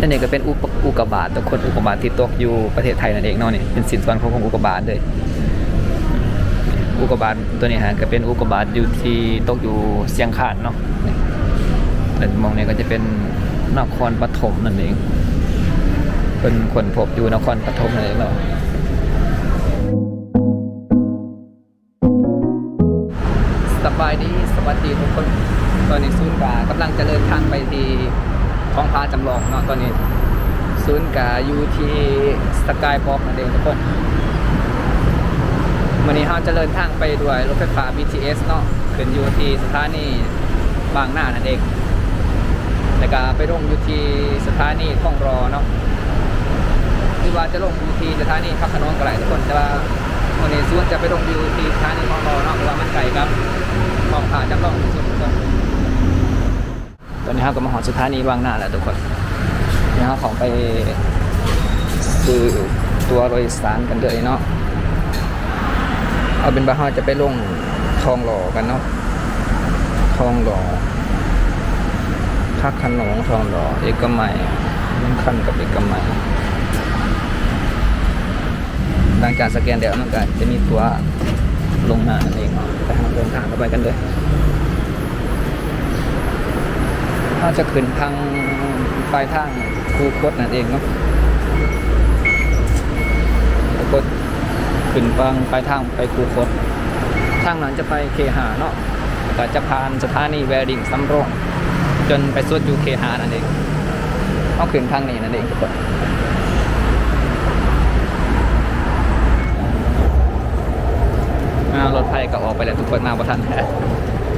นั่นเองก็เป็นอุอุกกาบาตทุกคนอุกกาบาตที่ตกอยู่ประเทศไทยนั่นเองเนาะนี่เป็นสินส่วนของของอุกกาบาตเลยอุกกาบาตตัวนี้ฮะก็เป็นอุกกาบาตอยู่ที่ตกอยู่เชียงคานเนาะแต่มองเนี่ยก็จะเป็นนครปฐมนั่นเองเป็นคนพบอยู่นครปฐมนั่นเองเนาะสบายดีสวัสดีทุกคนตอนนี้ศูนกากำลังจะเดินทางไปที่ ท้องฟ้าจำลองเนาะตอนนี้ ศูนย์กาอยู่ที่สกายบ็อกนั่นเองทุกคนวันนี้เราจะเดินทางไปด้วยรถไฟฟ้า BTS เนาะขึ้นอยู่ที่สถานีบางนานั่นเองแล้วก็ไปลงอยู่ที่สถานีท่องรอเนาะที่ว่าจะลงอยู่ที่สถานีพักขนงก็หลายทุกคนแต่ว่าวันนี้ส่วนจะไปลงอยู่ที่สถานีท่องรอเนาะเพราะว่ามันไกลครับมองผ่านจำลองที่สุดทุกคน ตอนนี้เราก็มาหอสถานีบางนาแล้วทุกคนนี่เราของไปซื้อตัวโดยสารกันเลยเนาะเอาเป็นว่าเราจะไปลงทองหล่อกันเนาะทองหล่อพักขนงทองหล่อเอกมัยมันคันกับเอกมัยหลังจากสแกนเดี๋ยวมันก็จะมีตัวลงมาเองเนาะไปหาเดินทางกันไปกันเลย ถ้าจะขึ้นทางปลายทางคูคตนั่นเองเนาะคูคตขึ้นฟังไปทางไปคูคตทางนั้นจะไปเคหาเนาะก็จะผ่านสถานีแวริงสำโรง จนไปสุดอยู่เคหานั่นเองเอาขึ้นทางนี้นั่นเองทุกคนรถไฟก็ออกไปแล้วทุกคนมาบ่ทันแ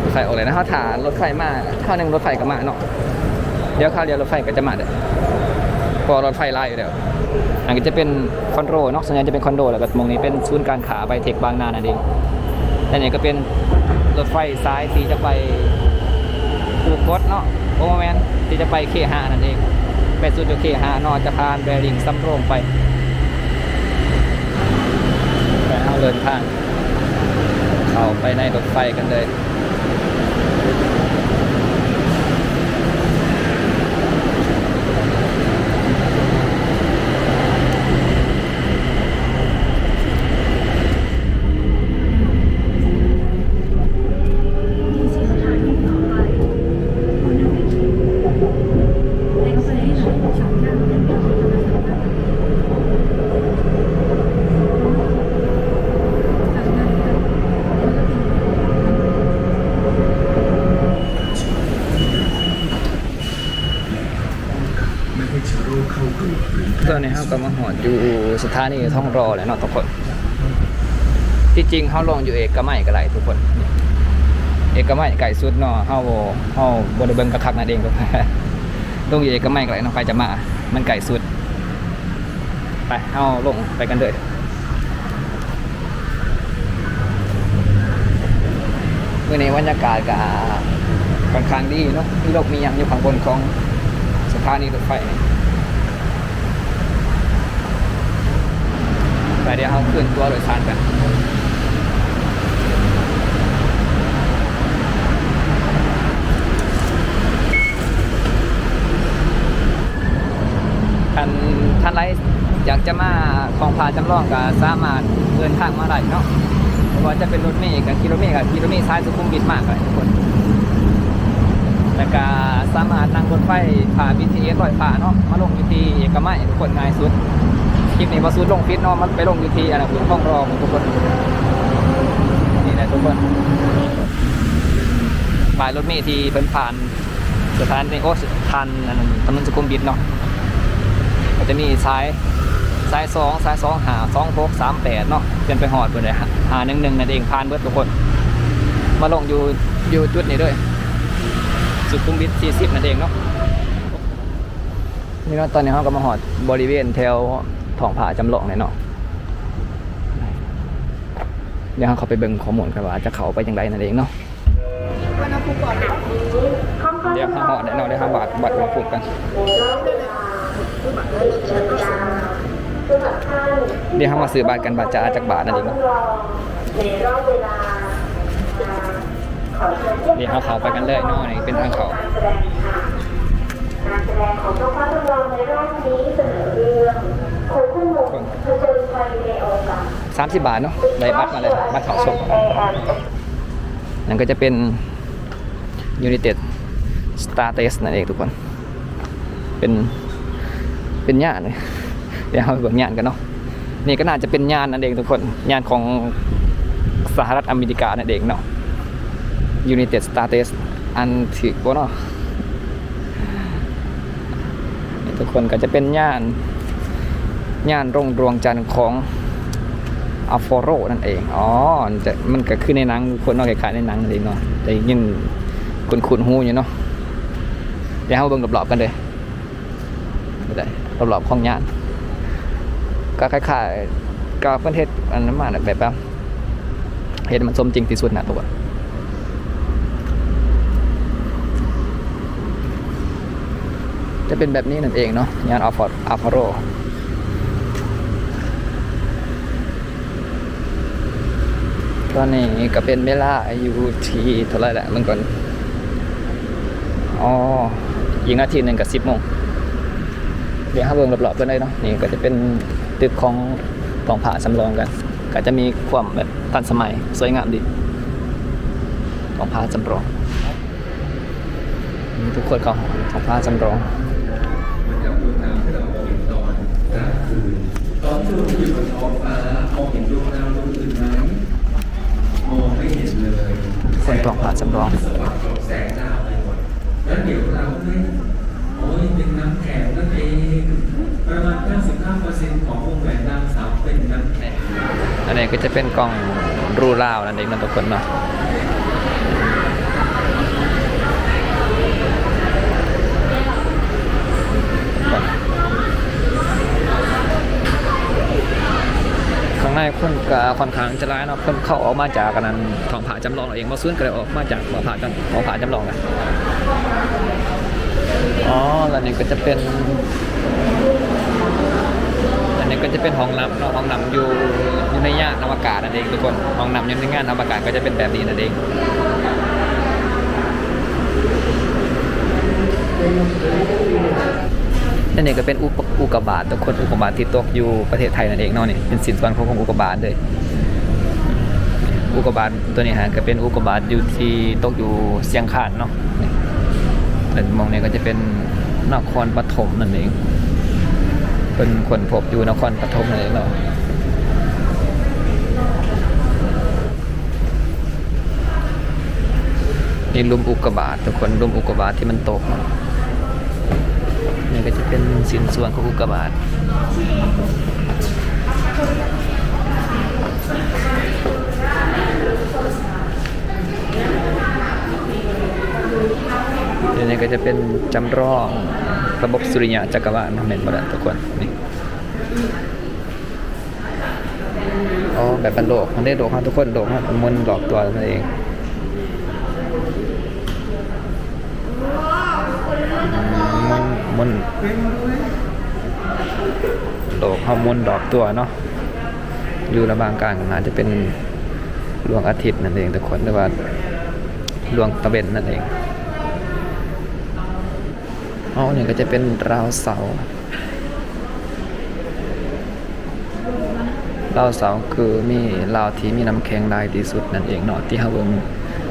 รถไฟออกเลยนะเขาถารถไฟมาข้าวหนึ่งรถไฟก็มาเนาะเดี๋ยวข้าวเดียวรถไฟก็จะมาเด้อพอรถไฟไล่อยู่เดี๋ยวอันนี้จะเป็นคอนโดเนอกสัญญาณจะเป็นคอนโดแล้วก็มองนี้เป็นศูนย์การขาไปเทคบางนานั่นเองและนี่ก็เป็นรถไฟซ้ายที่จะไปภูกดเนาะโอแมนที่จะไปเคหานั่นเองไปสุดอยู่เคหานอจะพานแบริ่งซัมโรงไปไปเอาเดินทางเข้าไปในรถไฟกันเลย ตอนนี้ เราก็มาหอดอยู่สถานีท่องรอแล้วเนาะทุกคน ที่จริงเขาลงอยู่เอกมัยก็ไรทุกคนเอกมัยไก่สุดเนาะเฮาบ่เฮาบ่ได้เบิ่งกระคักนั่นเองก็ลงอยู่เอกมัยก็ไรเนาะใครจะมา มันไก่สุด ไปเฮาลงไปกันเลยมื่อนี้บรรยากาศก็ค่อนข้างดีเนาะมีรกมีหยังอยู่ข้างบนของสถานีรถไฟนี่ ไป เดี๋ยวเขาขึ้นตัวโดยสารกันท่านท่านไรอยากจะมาของพาจำลองก็สามารถเดินทางมาได้เนาะเพราะว่าจะเป็นรถเมล์กับกิโลเมตรกับกิโลเมตรซ้ายสุขุมวิทมากเลยทุกคนแล้วก็สามารถนั่งรถไฟผ่าน BTS ลอยผ่าเนาะมาลงอยู่ที่เอกมัยทุกคนง่ายสุด ลิปนี้มาซูดลงฟิตเนาะมันไปลงอยู่ที่อะไรพื้นห้องรองทุกคนนี่นะทุกคนปลายรถเมล์ที่เพิ่นผ่านสถานในโอ้ทันอันนั้นถนนสุขุมวิทเนาะก็จะมีซ้ายซ้ายสองซ้ายสองหาสองหกสามแปดเนาะจนไปหอดเพิ่นเลยหาหนึ่งหนึ่งนั่นเองผ่านเบิดทุกคน มาลงอยู่อยู่จุดนี้ด้วยสุขุมวิทสี่สิบนั่นเองเนาะนี่เนาะตอนนี้เขาก็มาหอดบริเวณแถว ท้องผาจำลองเนี่ยเนาะเดี๋ยวเขาไปเบิ่งข้อมูลกันว่าจะเข้าไปยังไงนั่นเองเนาะเดี๋ยวเขาหอดแน่นอนเดี๋ยวเขาบัตรบัตรมาผูกกันเดี๋ยวเขามาซื้อบัตรกันบัตรจะจากบาทนั่นเองเนาะเดี๋ยวเขาเขาไปกันเลยเนาะนี่เป็นทางเขา ดงของเจ้าฟ้าจำลองในรอบนี้เสนอเรื่องโคคู่มงผจญภัยในโอกาสสามสิบบาทเนาะในบัตรมาเลยบัตรสองศพนั่นก็จะเป็นยูนิเต็ดสตาร์เตสนั่นเองทุกคน เป็นเป็นญาณเลยเดี๋ยวเราไปเบิกญาณกันเนาะนี่ก็น่าจะเป็นญาณนั่นเองทุกคนญาณของสหรัฐอเมริกานั่นเองเนาะยูนิเต็ดสตาร์เตสอันถือว่าเนาะ คนก็จะเป็นญาติญาติรงดวงจันทร์ของอัลฟโรนั่นเอง อ๋อมันจะมันก็คือในหนังคนนอกคล้ายในหนังนั่นเองเนาะแต่ยินคุณคุณหูอยู่เนาะเดี๋ยวเราเบิ่งรอบๆกันเลยไม่ได้รอบๆของย่านก็คล้ายๆกับประเทศอันนั้นมาแบบแบบเห็นมันสมจริงที่สุดนะตัว จะเป็นแบบนี้นั่นเองเนาะยานอัลฟาอัลฟาโรตอนนี้ก็เป็นเวลาอายู่ที่เท่าไหรแหละมันก่อนอ๋ออีกนาทีหนึ่งกับสิบโมงเดี๋ยวห้าเบิ่งรอบๆกันเลยเนาะนี่ก็จะเป็นตึกของทองผาสำรองกัน ก็จะมีความแบบทันสมัยสวยงามดีทองผาสำรองทุกคนเขาทองผาสำรอง ตอนที่เราอยู่บน ท้องฟ้ามองเห็นดวงดาวดวงอื่นไหมมองไม่เห็นเลยคนทองผาสำรองสว่างของแสงดาวไปหมดแล้วเดี๋ยวเราเนี่ยโอ้ยเป็นน้ำแข็งนั่นเองประมาณ 95%ของวงแหวนดาวเสาร์เป็นน้ำแข็งอันนี้ก็จะเป็นกล้องรูลาวนั่นเองนะทุกคนเนาะ ข้างในคน ก็ค่อนข้างจะร้ายเนาะคนเข้าออกมาจากกันนั้นทองผาจำลองเราเองมาซื้นก็เลยออกมาจากทองผากันทองผาจำลองกันอ๋อแล้วนี่ก็จะเป็นอันนี้ก็จะเป็นห้องน้ำเนาะห้องน้ำอยู่อยู่ในย่านอวกาศนั่นเองทุกคนห้องน้ำอยู่ในงานอวกาศก็จะเป็นแบบนี้นั่นเอง นั่นเองก็เป็นอุปอุกกาบาตทุกคนอุกกาบาตที่ตกอยู่ประเทศไทยนั่นเองเนาะนี่เป็นสินส่วนของอุกกาบาตเลยอุกกาบาตตัวนี้ฮะก็เป็นอุกกาบาตอยู่ที่ตกอยู่เชียงคานเนาะนี่แต่มองเนี่ยก็จะเป็นนครปฐมนั่นเองเป็นคนพบอยู่นครปฐมนั่นเลยเนาะนี่ลุมอุกกาบาตทุกคนลุมอุกกาบาตที่มันตกเนาะ นี่ก็จะเป็นสินส่วนของอุกกาบาตเดี๋ยวนี้ก็จะเป็นจำลองระบบสุริยะจักรวาลเนะเห็นบ่ล่ะทุกคนนี่อ๋อแบบเป็นโลกมันได้โลกครับทุกคนโลกครับมันหลอกตัวนั่นเอง มันมันโลกฮอร์โมนดอกตัวเนาะอยู่ระหว่างกลางอาจจะเป็นดวงอาทิตย์นั่นเองทุกคนหรือว่าดวงตะเวนนั่นเองเอ๋อนี่ก็จะเป็นราวเสาลาวเสาคือมีลาวที่มีน้ำแข็งลายที่สุดนั่นเองเนาะที่เฮาเบิ่ง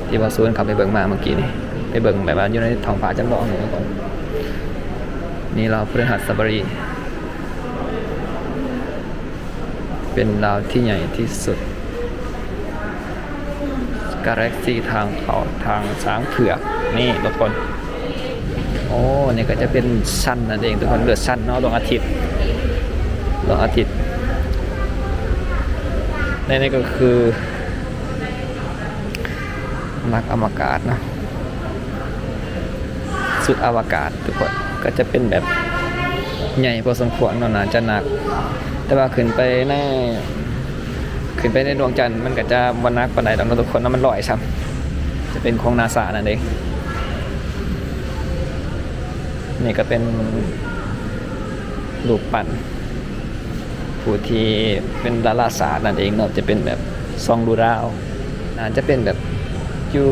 ที่ว่าซูนขับไปเบิ่งมาเมื่อกี้นี่ไปเบิ่งแบบว่าอยู่ในท้องฟ้าจำลองนี่ทุกคน นี่ลาวพฤหัสบดี เป็นลาวที่ใหญ่ที่สุดกาแล็กซี่ทางเขาทางช้างเผือก นี่ทุกคน โอ้นี่ก็จะเป็นชั้นนั่นเองทุกคนเลือดชั้นเนาะดวงอาทิตย์ดวงอาทิตย์ในนี่ก็คือ นักอวกาศนะ สุดอวกาศทุกคน ก็จะเป็นแบบใหญ่พอสมควรเนะนาจะหนัก แต่ว่าขึ้นไปในขึ้นไปในดวงจันทร์มันก็จะวันนักปานใดดอกเนะทุกคนเนอะมันลอยซ้ำจะเป็นของนาซานั่นเองนี่ก็เป็นรูปปั้นผู้ที่เป็นดาราศาสตร์นั่นเองเนาะจะเป็นแบบซองดูดาวอาจจะเป็นแบบอยู่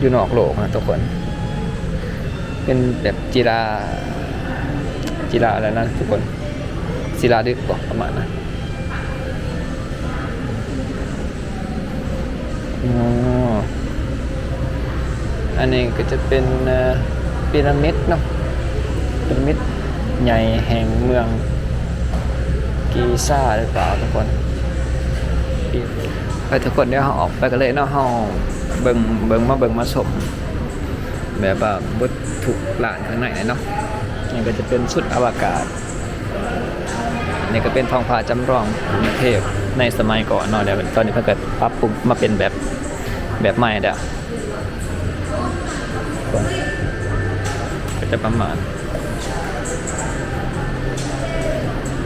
อยู่นอกโลกนะทุกคน เป็นแบบจีราจีราอะไรนะทุกคนศิลาดึกบอกประมาณนะอันนี้ก็จะเป็นพีระมิดเนาะพีระมิดใหญ่แห่งเมืองกีซ่าหรือเปล่าทุกคนไปทุกคนเดี๋ยวเขาออกไปกันเลยเนาะห้องเบิ่งเบิ่งมาเบิ่งมาสม แบบว่าวัตถุหลานข้างในเนาะนี่ก็จะเป็นชุดอวกาศนี่ก็เป็นทองผาจำลองกรุงเทพในสมัยก่อนเนาะแล้วตอนนี้เพิ่นก็ปรับปรุงมาเป็นแบบแบบใหม่แล้วก็จะประมาณ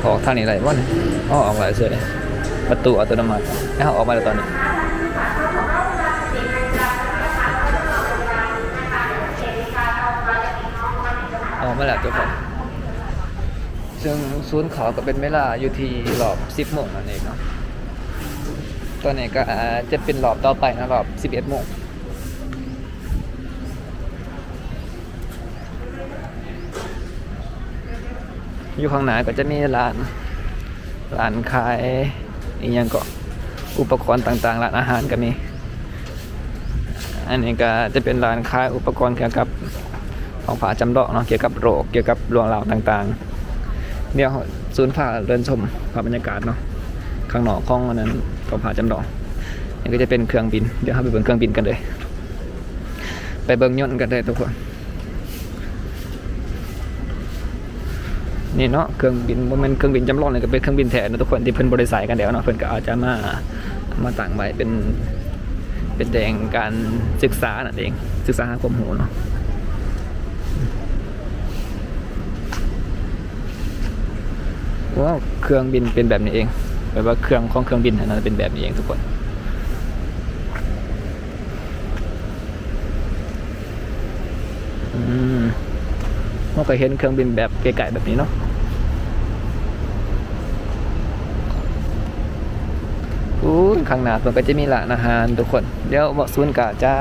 ออกทางนี้ไรวะเนี่ยอ๋อออกหลายเสือเลยประตูอัตโนมัติให้เขาออกมาแล้วตอนนี้ ออกมาแล้วทุกคนซึ่งศูนย์เขาก็เป็นเวลาอยู่ที่รอบ10โมงนั่นเองเนาะตอนนี้ก็จะเป็นรอบต่อไปนะรอบ11โมงอยู่ข้างหน้าก็จะมีร้านร้านขายอีกอย่างก็อุปกรณ์ต่างๆร้านอาหารก็มี อันนี้ก็จะเป็นร้านขายอุปกรณ์เกี่ยวกับ ของผาจำลองเนาะเกี่ยวกับโรคเกี่ยวกับเรื่องราวต่างๆ เดี๋ยวศูนย์ผาเดินชมภาพบรรยากาศเนาะข้างนอกของอันนั้นของผาจำลองนี่ก็จะเป็นเครื่องบินเดี๋ยวเราไปเบิ่งเครื่องบินกันเลยไปเบิ่งยนต์กันเลยทุกคนนี่เนาะเครื่องบินมันเป็นเครื่องบินจำลองเลยก็เป็นเครื่องบินแทนนะทุกคนที่เพิ่นบริษัทกันแล้วเนาะเพิ่นก็อาจจะมามาตั้งไว้เป็นเป็นแดงการศึกษานั่นเองศึกษาหาความรู้เนาะ ว้าเครื่องบินเป็นแบบนี้เองแปลว่าเครื่องของเครื่องบินนั้นเป็นแบบนี้เองทุกคน อืมเราก็เห็นเครื่องบินแบบไกลๆแบบนี้เนาะอู้ยข้างหน้ามันก็จะมีร้านอาหารทุกคน เดี๋ยวบอซุนกะจะ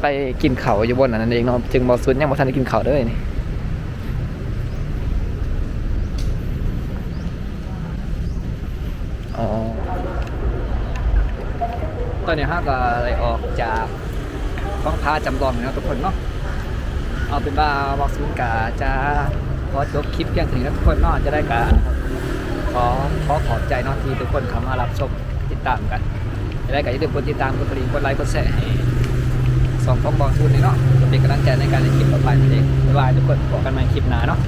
ไปกินเขาอยู่บนนั้นเองเนาะจึงบอซุนยังบ่ทันได้กินเขาวเลยนี่ ตอนนี้ห้าก็เลยออกจากท้องพาจำลองแล้วทุกคนเนาะเอาเป็นว่าบอกซูนกาจะขอจบคลิปเพียงเท่านี้นะทุกคนเนาะจะได้กาขอขอขอบใจเนาะที่ทุกคนเข้ามารับชมติดตามกันจะได้กาอย่าลืมกดติดตามกดกระดิ่งกดไลค์กดแชร์ให้สองฟองบอลทูนเนาะจะเป็นกำลังใจในการในคลิปต่อไปนั่นเองบ๊ายบายทุกคนพบกันใหม่คลิปหน้าเนาะ